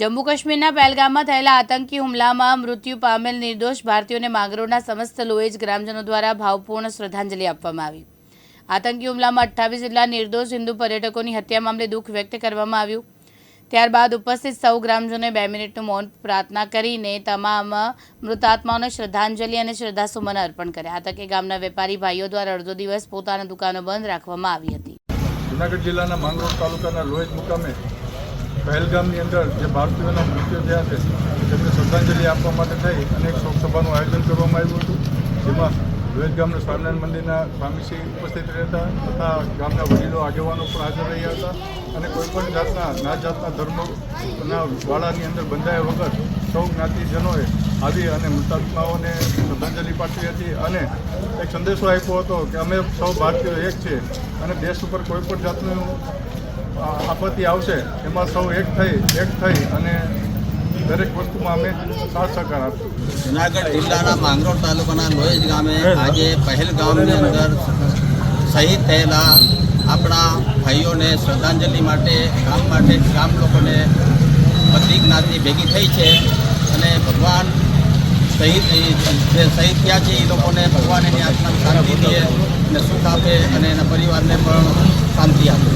જમ્મુ કાશ્મીરના પહેલગામમાં થયેલા આતંકી હુમલામાં મૃત્યુ પામેલ નિર્દોષ ભારતીયોને માંગરોળના સમસ્ત લોએજ ગ્રામજનો દ્વારા ભાવપૂર્ણ શ્રદ્ધાંજલિ આપવામાં આવી. આતંકી હુમલામાં અઠ્ઠાવીસ જેટલા નિર્દોષ હિન્દુ પર્યટકોની હત્યા મામલે દુઃખ વ્યક્ત કરવામાં આવ્યું. ત્યારબાદ ઉપસ્થિત સૌ ગ્રામજનોએ બે મિનિટનું મૌન પ્રાર્થના કરીને તમામ મૃતાત્માઓને શ્રદ્ધાંજલિ અને શ્રદ્ધાસુમન અર્પણ કર્યા. આ તકે ગામના વેપારી ભાઈઓ દ્વારા અડધો દિવસ પોતાના દુકાનો બંધ રાખવામાં આવી હતી. જૂનાગઢ જિલ્લાના માંગરોળ તાલુકાના લોહેજ મુકામે પહેલગામની અંદર જે ભારતીયોના મૃત્યુ થયા છે, તેમને શ્રદ્ધાંજલિ આપવા માટે થઈ અને એક શોકસભાનું આયોજન કરવામાં આવ્યું હતું, જેમાં વિવેક ગામના સ્વામિનારાયણ મંદિરના સ્વામીશ્રી ઉપસ્થિત રહેતા તથા ગામના વડીલો, આગેવાનો પણ હાજર રહ્યા હતા અને કોઈપણ જાતના નાત જાતના ધર્મના વાળાની અંદર બંધાયા વગર સૌ જ્ઞાતિજનોએ આવી અને મૃતાત્માઓને શ્રદ્ધાંજલિ પાઠવી હતી અને એક સંદેશો આપ્યો હતો કે અમે સૌ ભારતીયો એક છે અને દેશ ઉપર કોઈ પણ જાતનું આપત્તિ આવશે, એમાં સૌ એક થઈ એક થઈ અને દરેક વસ્તુમાં અમે સાથ સહકાર આપશું. જુનાગઢ જિલ્લાના માંગરોળ તાલુકાના લોહેજ ગામે આજે પહેલગામની અંદર શહીદ થયેલા આપણા ભાઈઓને શ્રદ્ધાંજલિ માટે, ગામ માટે, ગામ લોકોને બધી જ્ઞાતિ ભેગી થઈ છે અને ભગવાન શહીદ જે શહીદ થયા છે, એ લોકોને ભગવાન એની આત્માને શાંતિ દે અને સુખ આપે અને એના પરિવારને પણ શાંતિ આપે.